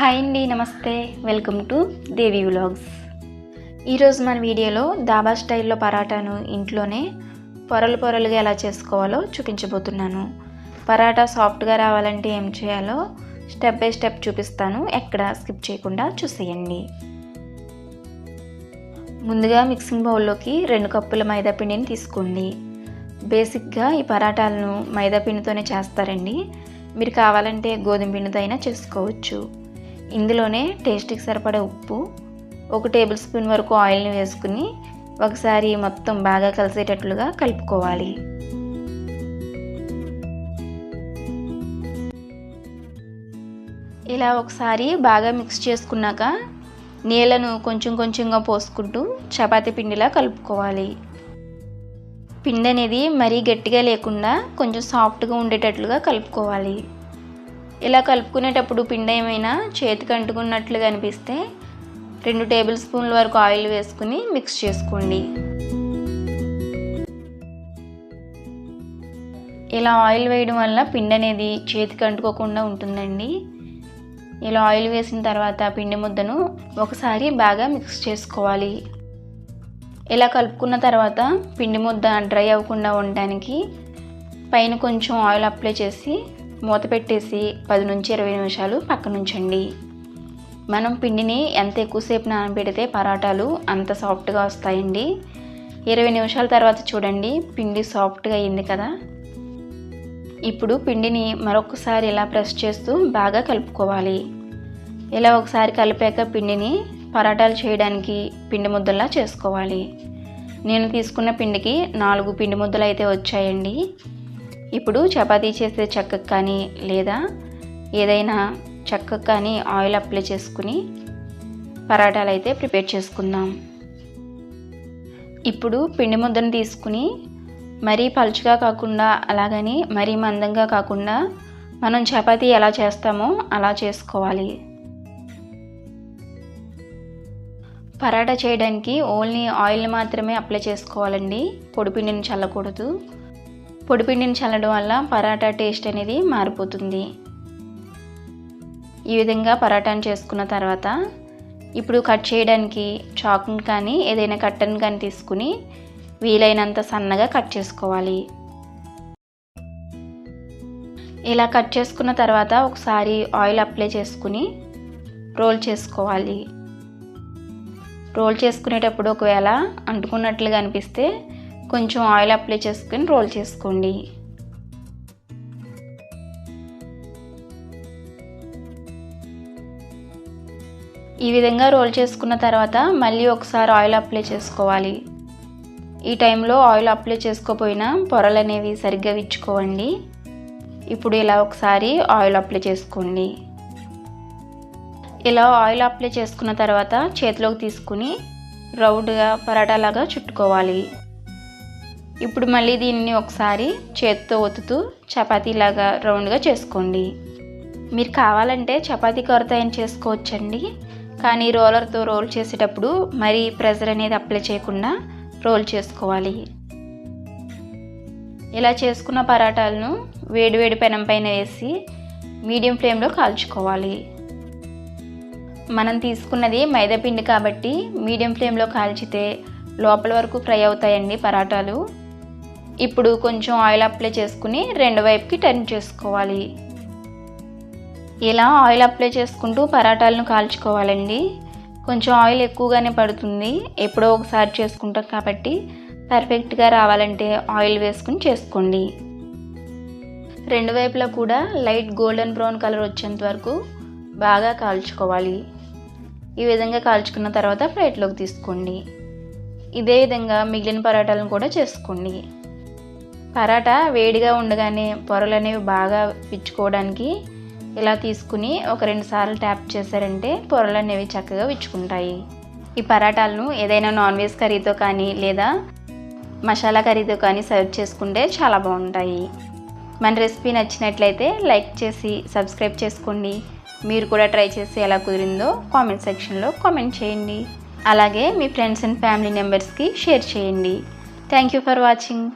Hi అండి నమస్తే. Welcome to Devi vlogs. ఈరోజు మన వీడియోలో దాబా స్టైల్లో పరాటాను ఇంట్లోనే పొరలు పొరలుగా ఎలా చేసుకోవాలో చూపించబోతున్నాను. పరాటా సాఫ్ట్గా రావాలంటే ఏం చేయాలో స్టెప్ బై స్టెప్ చూపిస్తాను. ఎక్కడ స్కిప్ చేయకుండా చూసేయండి. ముందుగా మిక్సింగ్ బౌల్లోకి రెండు కప్పుల మైదా పిండిని తీసుకోండి. బేసిక్గా ఈ పరాటాలను మైదా పిండితోనే చేస్తారండి. మీరు కావాలంటే గోధుమ పిండితో అయినా చేసుకోవచ్చు. ఇందులోనే టేస్ట్కి సరిపడే ఉప్పు ఒక టేబుల్ స్పూన్ వరకు ఆయిల్ని వేసుకుని ఒకసారి మొత్తం బాగా కలిసేటట్లుగా కలుపుకోవాలి. ఇలా ఒకసారి బాగా మిక్స్ చేసుకున్నాక నీళ్ళను కొంచెం కొంచెంగా పోసుకుంటూ చపాతీ పిండిలా కలుపుకోవాలి. పిండి అనేది మరీ గట్టిగా లేకుండా కొంచెం సాఫ్ట్గా ఉండేటట్లుగా కలుపుకోవాలి. ఇలా కలుపుకునేటప్పుడు పిండి ఏమైనా చేతికి అంటుకున్నట్లుగా అనిపిస్తే రెండు టేబుల్ స్పూన్ల వరకు ఆయిల్ వేసుకుని మిక్స్ చేసుకోండి. ఇలా ఆయిల్ వేయడం వల్ల పిండి అనేది చేతికి అంటుకోకుండా ఉంటుందండి. ఇలా ఆయిల్ వేసిన తర్వాత పిండి ముద్దను ఒకసారి బాగా మిక్స్ చేసుకోవాలి. ఇలా కలుపుకున్న తర్వాత పిండి ముద్ద డ్రై అవ్వకుండా ఉండడానికి పైన కొంచెం ఆయిల్ అప్లై చేసి మూత పెట్టేసి పది నుంచి ఇరవై నిమిషాలు పక్కన ఉంచండి. మనం పిండిని ఎంత ఎక్కువసేపు నానబెడితే పరాటాలు అంత సాఫ్ట్గా వస్తాయండి. ఇరవై నిమిషాల తర్వాత చూడండి పిండి సాఫ్ట్గా అయింది కదా. ఇప్పుడు పిండిని మరొకసారి ఇలా ప్రెస్ చేస్తూ బాగా కలుపుకోవాలి. ఇలా ఒకసారి కలిపాక పిండిని పరాటాలు చేయడానికి పిండి ముద్దలా చేసుకోవాలి. నేను తీసుకున్న పిండికి నాలుగు పిండి ముద్దలు అయితే వచ్చాయండి. ఇప్పుడు చపాతీ చేసే చెక్కకు కానీ లేదా ఏదైనా చెక్కకు కానీ ఆయిల్ అప్లై చేసుకుని పరాటాలు అయితే ప్రిపేర్ చేసుకుందాం. ఇప్పుడు పిండి ముద్దను తీసుకుని మరీ పలుచగా కాకుండా అలాగని మరీ మందంగా కాకుండా మనం చపాతీ ఎలా చేస్తామో అలా చేసుకోవాలి. పరాటా చేయడానికి ఓన్లీ ఆయిల్ మాత్రమే అప్లై చేసుకోవాలండి. పొడిపిండిని చల్లకూడదు. పొడిపిండిని చల్లడం వల్ల పరాటా టేస్ట్ అనేది మారిపోతుంది. ఈ విధంగా పరాటాను చేసుకున్న తర్వాత ఇప్పుడు కట్ చేయడానికి చాకుని కానీ ఏదైనా కట్టను కానీ తీసుకుని వీలైనంత సన్నగా కట్ చేసుకోవాలి. ఇలా కట్ చేసుకున్న తర్వాత ఒకసారి ఆయిల్ అప్లై చేసుకుని రోల్ చేసుకోవాలి. రోల్ చేసుకునేటప్పుడు ఒకవేళ అంటుకున్నట్లుగా అనిపిస్తే కొంచెం ఆయిల్ అప్లై చేసుకుని రోల్ చేసుకోండి. ఈ విధంగా రోల్ చేసుకున్న తర్వాత మళ్ళీ ఒకసారి ఆయిల్ అప్లై చేసుకోవాలి. ఈ టైంలో ఆయిల్ అప్లై చేసుకోపోయినా పొరలు అనేవి సరిగ్గా విచ్చుకోవండి. ఇప్పుడు ఇలా ఒకసారి ఆయిల్ అప్లై చేసుకోండి. ఇలా ఆయిల్ అప్లై చేసుకున్న తర్వాత చేతిలోకి తీసుకుని రౌండ్గా పరాటాలాగా చుట్టుకోవాలి. ఇప్పుడు మళ్ళీ దీన్ని ఒకసారి చేతితో ఒత్తుతూ చపాతీలాగా రౌండ్గా చేసుకోండి. మీరు కావాలంటే చపాతీ కొరత అయిన చేసుకోవచ్చండి? కానీ రోలర్తో రోల్ చేసేటప్పుడు మరీ ప్రెజర్ అనేది అప్లై చేయకుండా రోల్ చేసుకోవాలి. ఇలా చేసుకున్న పరాటాలను వేడివేడి పెనం పైన వేసి మీడియం ఫ్లేమ్లో కాల్చుకోవాలి. మనం తీసుకున్నది మైదాపిండి కాబట్టి మీడియం ఫ్లేమ్లో కాల్చితే లోపల వరకు ఫ్రై అవుతాయండి పరాటాలు. ఇప్పుడు కొంచెం ఆయిల్ అప్లై చేసుకుని రెండు వైపుకి టర్న్ చేసుకోవాలి. ఇలా ఆయిల్ అప్లై చేసుకుంటూ పరాటాలను కాల్చుకోవాలండి. కొంచెం ఆయిల్ ఎక్కువగానే పడుతుంది. ఎప్పుడో ఒకసారి చేసుకుంటాం కాబట్టి పర్ఫెక్ట్గా రావాలంటే ఆయిల్ వేసుకుని చేసుకోండి. రెండు వైపులా కూడా లైట్ గోల్డెన్ బ్రౌన్ కలర్ వచ్చేంత వరకు బాగా కాల్చుకోవాలి. ఈ విధంగా కాల్చుకున్న తర్వాత ప్లేట్లోకి తీసుకోండి. ఇదే విధంగా మిగిలిన పరాటాలను కూడా చేసుకోండి. పరాటా వేడిగా ఉండగానే పొరలు అనేవి బాగా విచ్చుకోవడానికి ఇలా తీసుకుని ఒక రెండు సార్లు ట్యాప్ చేశారంటే పొరలు అనేవి చక్కగా విచ్చుకుంటాయి. ఈ పరాటాలను ఏదైనా నాన్ వెజ్ కర్రీతో కానీ లేదా మసాలా కర్రీతో కానీ సర్వ్ చేసుకుంటే చాలా బాగుంటాయి. మన రెసిపీ నచ్చినట్లయితే లైక్ చేసి సబ్స్క్రైబ్ చేసుకోండి. మీరు కూడా ట్రై చేసి ఎలా కుదిరిందో కామెంట్ సెక్షన్లో కామెంట్ చేయండి. అలాగే మీ ఫ్రెండ్స్ అండ్ ఫ్యామిలీ మెంబర్స్కి షేర్ చేయండి. Thank you for watching.